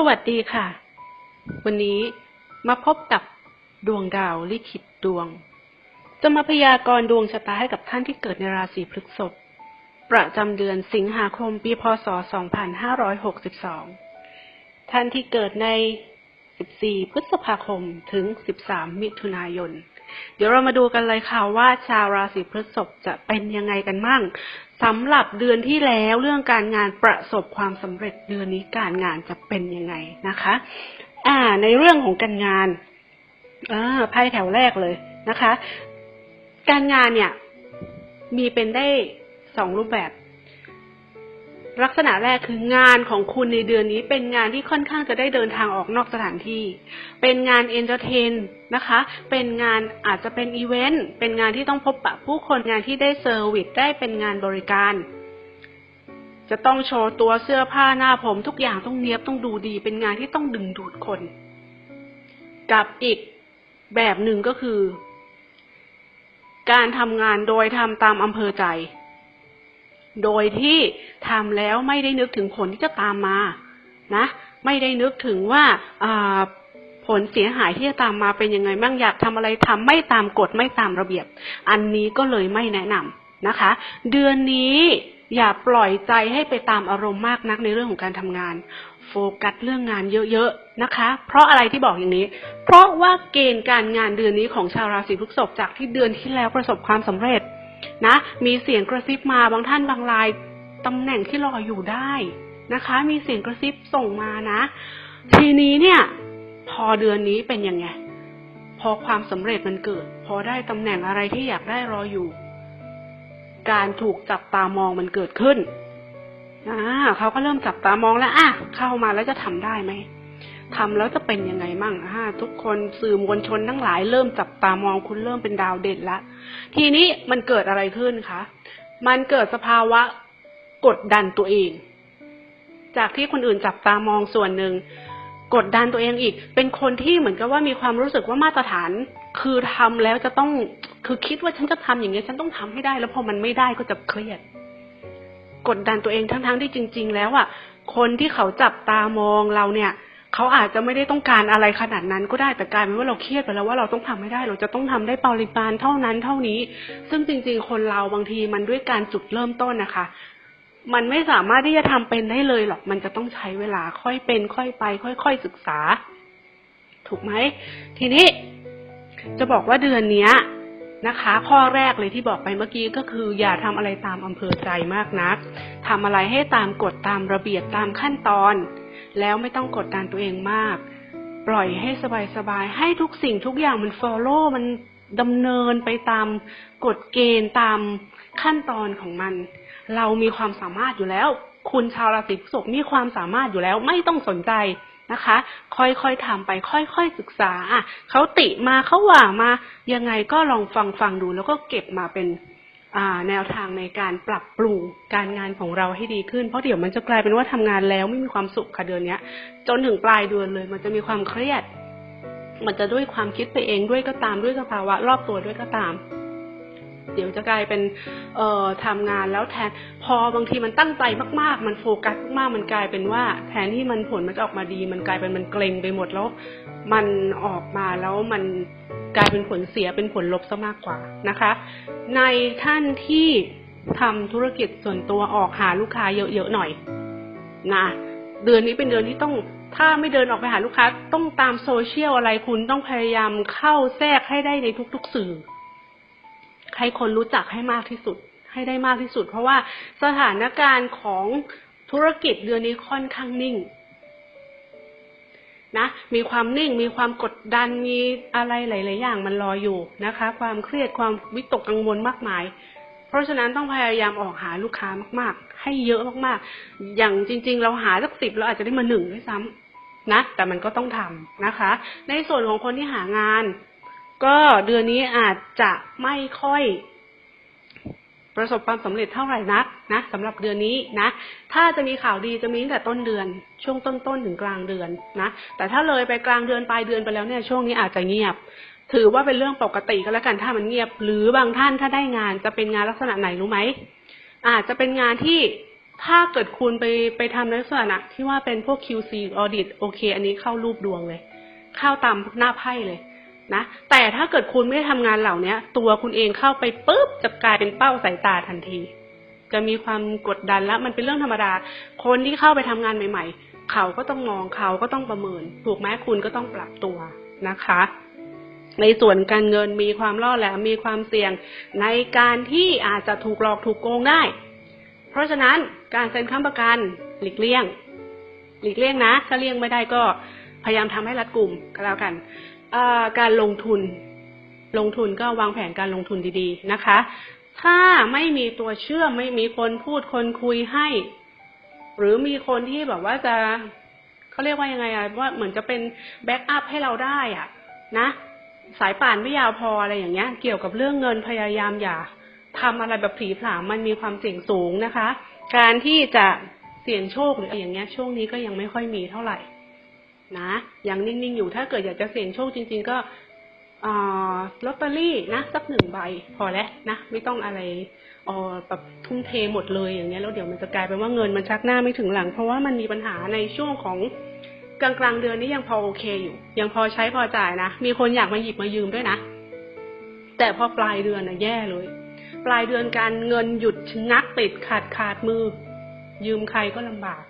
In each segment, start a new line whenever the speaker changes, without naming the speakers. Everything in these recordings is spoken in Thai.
สวัสดีค่ะ วันนี้มาพบกับดวงดาวลิขิตดวง จะมาพยากรณ์ดวงชะตาให้กับท่านที่เกิดในราศีพฤษภประจำเดือนสิงหาคมปีพศ 2562 ท่านที่เกิดใน 14 พฤษภาคมถึง 13 มิถุนายน เดี๋ยวเรามาดูกันเลยค่ะว่าชาวราศีพฤษภจะเป็นยังไงกันมั่ง สำหรับเดือนที่แล้วเรื่องการงานประสบความสำเร็จเดือนนี้การงานจะเป็นยังไงนะคะ อ่า ในเรื่องของการงานอ่าไพ่แถวแรกเลยนะคะ การงานเนี่ย มีเป็นได้สองรูปแบบ ลักษณะแรกคืองานของคุณในเดือนนี้เป็นงานที่ค่อนข้างจะได้เดินทางออกนอกสถานที่ เป็นงานเอนเตอร์เทนนะคะ เป็นงานอาจจะเป็นอีเวนต์ เป็นงานที่ต้องพบปะผู้คนงานที่ได้เซอร์วิสได้เป็นงานบริการ จะต้องโชว์ตัวเสื้อผ้าหน้าผมทุกอย่างต้องเนียบต้องดูดี เป็นงานที่ต้องดึงดูดคน กับอีกแบบหนึ่งก็คือ การทำงานโดยทำตามอำเภอใจ โดยที่ทำแล้วไม่ได้นึกถึงผลที่จะตามมานะ ไม่ได้นึกถึงว่าผลเสียหายที่จะตามมาเป็นยังไงบ้างอยากทำอะไรทำไม่ตามกฎไม่ตามระเบียบ อันนี้ก็เลยไม่แนะนำนะคะ เดือนนี้อย่าปล่อยใจให้ไปตามอารมณ์มากนักในเรื่องของการทำงาน โฟกัสเรื่องงานเยอะๆนะคะ เพราะอะไรที่บอกอย่างนี้ เพราะว่าเกณฑ์การงานเดือนนี้ของชาวราศีพฤษภจากที่เดือนที่แล้วประสบความสำเร็จ นะ มีเสียงกระซิบมาบางท่านบางรายตำแหน่งที่รออยู่ได้นะคะ มีเสียงกระซิบส่งมานะ ทีนี้เนี่ย พอเดือนนี้เป็นยังไง พอความสำเร็จมันเกิด พอได้ตำแหน่งอะไรที่อยากได้รออยู่ การถูกจับตามองมันเกิดขึ้นอ่าเขาก็เริ่มจับตามองแล้วอะเข้ามาแล้วจะทำได้ไหม ทำแล้วจะเป็นยังไงมั่งอ่าทุกคนสื่อมวลชนทั้งหลายเริ่มจับตามองคุณเริ่มเป็นดาวเด่นละ ทีนี้มันเกิดอะไรขึ้นคะ มันเกิดสภาวะกดดันตัวเอง จากที่คนอื่นจับตามองส่วนหนึ่งกดดันตัวเองอีก เป็นคนที่เหมือนกับว่ามีความรู้สึกว่ามาตรฐาน คือทำแล้วจะต้อง คือคิดว่าฉันจะทำอย่างนี้ฉันต้องทำให้ได้ แล้วพอมันไม่ได้ก็จะเครียด กดดันตัวเองทั้งๆที่จริง ๆ แล้วอะ คนที่เขาจับตามองเราเนี่ย เขาอาจจะไม่ได้ต้องการอะไรขนาดนั้นก็ได้แต่กลายเป็นว่าเราเครียดไปแล้วว่าเราต้องทำให้ได้ เราจะต้องทำได้ปริมาณเท่านั้นเท่านี้ ซึ่งจริง ๆ คนเราบางทีมันด้วยการจุดเริ่มต้นนะคะ มันไม่สามารถที่จะทำเป็นได้เลยหรอกมันจะต้องใช้เวลาค่อยเป็น ค่อยไป ค่อย ๆศึกษา ถูกไหมทีนี้จะบอกว่าเดือนเนี้ยนะคะ ข้อแรกเลยที่บอกไปเมื่อกี้ก็คือ อย่าทำอะไรตามอำเภอใจมากนักทำอะไรให้ตามกฎตามระเบียบตามขั้นตอน แล้วไม่ต้องกดดันตัวเองมาก ปล่อยให้สบายๆ ให้ทุกสิ่งทุกอย่างมัน follow มันดำเนินไปตามกฎเกณฑ์ตามขั้นตอนของมัน เรามีความสามารถอยู่แล้ว คุณชาวราศีพฤษภมีความสามารถอยู่แล้วไม่ต้องสนใจนะคะ ค่อยๆทำไป ค่อยๆศึกษาอะเขาติมาเขาว่ามายังไงก็ลองฟังฟังดูแล้วก็เก็บมาเป็น แนวทางในการปรับปรุงการงานของเราให้ดีขึ้น เพราะเดี๋ยวมันจะกลายเป็นว่าทำงานแล้วไม่มีความสุขค่ะเดือนนี้จนถึงปลายเดือนเลย มันจะมีความเครียด มันจะด้วยความคิดไปเองด้วยก็ตามด้วยสภาวะรอบตัวด้วยก็ตาม เดี๋ยวจะกลายเป็นเอ่อทำงานแล้วแทน พอบางทีมันตั้งใจมากๆ มันโฟกัสมากมันกลายเป็นว่า แทนที่มันผลมันจะออกมาดี มันกลายเป็นมันเกรงไปหมดแล้ว มันออกมาแล้วมันกลายเป็นผลเสียเป็นผลลบซะมากกว่านะคะ ในท่านที่ทำธุรกิจส่วนตัวออกหาลูกค้าเยอะๆหน่อยนะเดือนนี้เป็นเดือนที่ต้องถ้าไม่เดินออกไปหาลูกค้าต้องตามโซเชียลอะไรคุณต้องพยายามเข้าแทรกให้ได้ในทุกๆสื่อ ให้คนรู้จักให้มากที่สุด ให้ได้มากที่สุด เพราะว่าสถานการณ์ของธุรกิจเดือนนี้ค่อนข้างนิ่งนะมีความนิ่งมีความกดดันมีอะไรหลาย ๆ อย่างมันรออยู่นะคะ ความเครียดความวิตกกังวลมากมาย เพราะฉะนั้นต้องพยายามออกหาลูกค้ามาก ๆ ให้เยอะมาก ๆ อย่างจริง ๆ เราหาสักสิบเราอาจจะได้มาหนึ่งด้วยซ้ำนะแต่มันก็ต้องทำนะคะ ในส่วนของคนที่หางาน ก็เดือนนี้อาจจะไม่ค่อย ประสบความสำเร็จเท่าไหร่นักนะสำหรับเดือนนี้นะ ถ้าจะมีข่าวดีจะมีตั้งแต่ต้นเดือนช่วงต้นๆถึงกลางเดือนนะแต่ถ้าเลยไปกลางเดือนปลายเดือนไปแล้วเนี่ยช่วงนี้อาจจะเงียบ ถือว่าเป็นเรื่องปกติก็แล้วกันถ้ามันเงียบ หรือบางท่านถ้าได้งานจะเป็นงานลักษณะไหนรู้ไหมอาจจะเป็นงานที่ถ้าเกิดคุณไปไปทำในลักษณะที่ว่าเป็นพวก QC audit โอเค อันนี้เข้ารูปดวงเลย เข้าตามหน้าไพ่เลย นะ แต่ถ้าเกิดคุณไม่ได้ทำงานเหล่านี้ตัวคุณเองเข้าไปปุ๊บจะกลายเป็นเป้าสายตาทันที จะมีความกดดันแล้วมันเป็นเรื่องธรรมดา คนที่เข้าไปทำงานใหม่ ๆ เขาก็ต้องมองเขาก็ต้องประเมิน ถูกไหมคุณก็ต้องปรับตัวนะคะ ในส่วนการเงินมีความล่อแหลมมีความเสี่ยง ในการที่อาจจะถูกหลอกถูกโกงได้ เพราะฉะนั้นการเซ็นค้ำประกันหลีกเลี่ยง หลีกเลี่ยงนะ ถ้าเลี่ยงไม่ได้ก็พยายามทำให้รัดกลุ่มก็แล้วกัน การลงทุน ลงทุนก็วางแผนการลงทุนดีๆนะคะ ถ้าไม่มีตัวเชื่อมไม่มีคนพูดคนคุยให้ หรือมีคนที่แบบว่าจะเขาเรียกว่ายังไงอะว่าเหมือนจะเป็นแบ็กอัพให้เราได้อะนะ สายป่านไม่ยาวพออะไรอย่างเงี้ย เกี่ยวกับเรื่องเงินพยายามอย่าทำอะไรแบบผีผลามมันมีความเสี่ยงสูงนะคะ การที่จะเสี่ยงโชคหรืออย่างเงี้ย ช่วงนี้ก็ยังไม่ค่อยมีเท่าไหร่ นะยังนิ่งๆอยู่ถ้าเกิดอยากจะเสี่ยงโชคจริง ๆ ก็ลอตเตอรี่นะสักหนึ่งใบพอแล้วนะไม่ต้องอะไรออแบบทุ่มเทหมดเลยอย่างเงี้ยแล้วเดี๋ยวมันจะกลายเป็นว่าเงินมันชักหน้าไม่ถึงหลัง เพราะว่ามันมีปัญหาในช่วงของกลางกลางเดือนนี้ยังพอโอเคอยู่ ยังพอใช้พอจ่ายนะมีคนอยากมาหยิบมายืมด้วยนะ แต่พอปลายเดือนนะแย่เลย ปลายเดือนการเงินหยุดชะงักติดขาดขาดมือ ยืมใครก็ลำบาก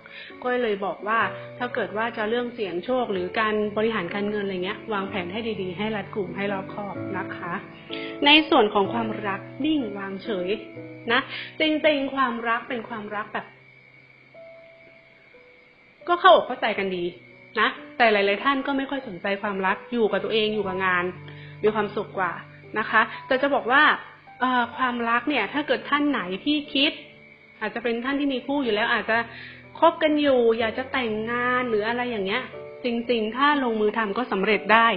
ก็เลยบอกว่าถ้าเกิดว่าจะเรื่องเสี่ยงโชค หรือการบริหารการเงินอะไรเงี้ย วางแผนให้ดีๆ ให้รัดกลุ่มให้รอบคอบนะคะ ในส่วนของความรักนิ่งวางเฉยนะจริงๆความรักเป็นความรักแบบ ก็เข้าอกเข้าใจกันดีนะแต่หลาย ๆ ท่านก็ไม่ค่อยสนใจความรักอยู่กับตัวเองอยู่กับงาน มีความสุขกว่านะคะ แต่จะบอกว่าความรักเนี่ย ถ้าเกิดท่านไหนที่คิด อาจจะเป็นท่านที่มีคู่อยู่แล้ว อาจจะคบกันอยู่ อยากจะแต่งงานหรืออะไรอย่างเงี้ย จริง ๆ ถ้าลงมือทำก็สำเร็จได้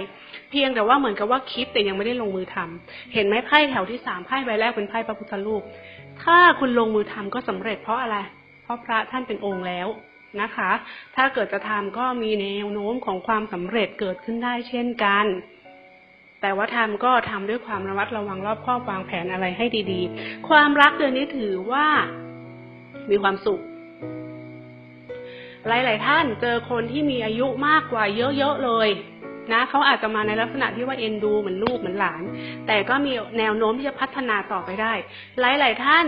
เพียงแต่ว่าเหมือนกับว่าคิดแต่ยังไม่ได้ลงมือทำเห็นไหมไพ่แถวที่สามไพ่ใบแรกเป็นไพ่พระพุทธรูปถ้าคุณลงมือทำก็สำเร็จเพราะอะไร เพราะพระท่านเป็นองค์แล้วนะคะ ถ้าเกิดจะทำก็มีแนวโน้มของความสำเร็จเกิดขึ้นได้เช่นกัน แต่ว่าทำก็ทำด้วยความระมัดระวังรอบคอบวางแผนอะไรให้ดีๆ ความรักเดือนนี้ถือว่า มีความสุข หลาย ๆ ท่านเจอคนที่มีอายุมากกว่าเยอะๆเลยนะเขาอาจจะมาในลักษณะที่ว่าเอ็นดูเหมือนลูกเหมือนหลาน แต่ก็มีแนวโน้มที่จะพัฒนาต่อไปได้ หลาย ๆ ท่าน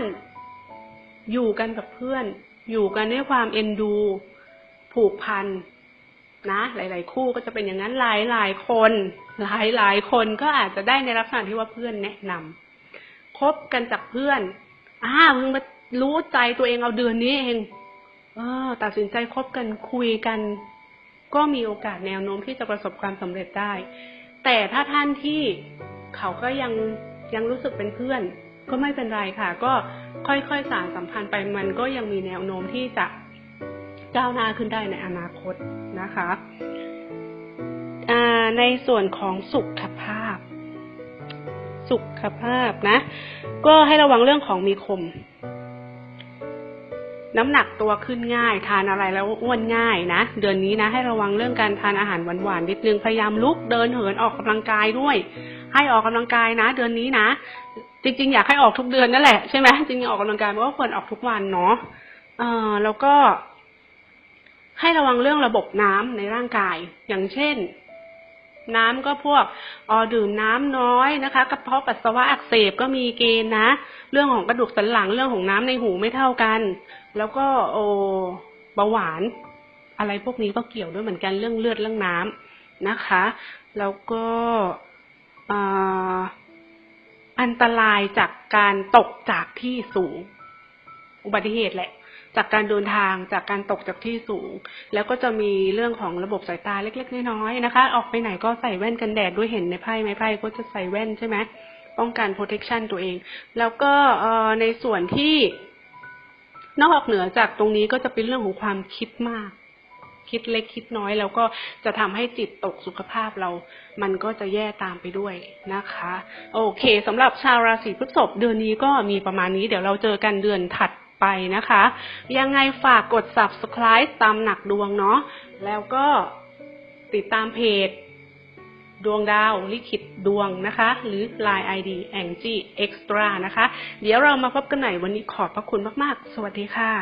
อยู่กันกับเพื่อน อยู่กันด้วยความเอ็นดู ผูกพันนะ หลาย ๆ คู่ก็จะเป็นอย่างนั้นหลายหลายๆคน หลายหลายๆคนก็อาจจะได้ในลักษณะที่ว่าเพื่อนแนะนำคบกันจากเพื่อนอ่ามึงมา รู้ใจตัวเองเอาเดือนนี้เองเออตัดสินใจคบกันคุยกัน ก็มีโอกาสแนวโน้มที่จะประสบความสำเร็จได้ แต่ถ้าท่านที่เขาก็ยังยังรู้สึกเป็นเพื่อน ก็ไม่เป็นไรค่ะ ก็ค่อยๆสานสัมพันธ์ไปมันก็ยังมีแนวโน้มที่จะก้าวหน้าขึ้นได้ในอนาคตนะคะในส่วนของสุขภาพ สุขภาพนะ ก็ให้ระวังเรื่องของมีคม น้ำหนักตัวขึ้นง่าย ทานอะไรแล้วอ้วนง่ายนะ เดือนนี้นะ ให้ระวังเรื่องการทานอาหารหวานๆนิดนึงพยายามลุกเดินเหินออกกำลังกายด้วย ให้ออกกำลังกายนะ เดือนนี้นะ จริง ๆ อยากให้ออกทุกเดือนนั่นแหละใช่ไหมจริงๆออกกำลังกายมันก็ควรออกทุกวันเนาะเออแล้วก็ ให้ระวังเรื่องระบบน้ำในร่างกาย อย่างเช่น น้ำก็พวกออดื่มน้ำน้อยนะคะกระเพาะปัสสาวะอักเสบก็มีเกณฑ์นะ เรื่องของกระดูกสันหลังเรื่องของน้ำในหูไม่เท่ากัน แล้วก็โอเบาหวาน อะไรพวกนี้ก็เกี่ยวด้วยเหมือนกันเรื่องเลือดเรื่องน้ำนะคะ แล้วก็อ,อันตรายจากการตกจากที่สูง อุบัติเหตุแหละ จากการเดินทางจากการตกจากที่สูง แล้วก็จะมีเรื่องของระบบสายตาเล็กๆน้อยๆนะคะ ออกไปไหนก็ใส่แว่นกันแดดด้วยเห็นในไพ่ไม้ไพ่ก็จะใส่แว่นใช่ไหมป้องกัน protection ตัวเอง แล้วก็ในส่วนที่ นอกเหนือจากตรงนี้ก็จะเป็นเรื่องของความคิดมาก คิดเล็กคิดน้อย แล้วก็จะทำให้จิตตกสุขภาพเรา มันก็จะแย่ตามไปด้วยนะคะ โอเคสำหรับชาวราศีพฤษภเดือนนี้ก็มีประมาณนี้เดี๋ยวเราเจอกันเดือนถัดไปนะคะ ยังไงฝากกด subscribe ตามหนักดวงเนาะแล้วก็ติดตามเพจ ดวงดาว ลิขิตดวงนะคะ หรือ Line ID a n g i e Extra นะคะ เดี๋ยวเรามาพบกันใหม่วันนี้ขอบพระคุณมาก ๆ สวัสดีค่ะ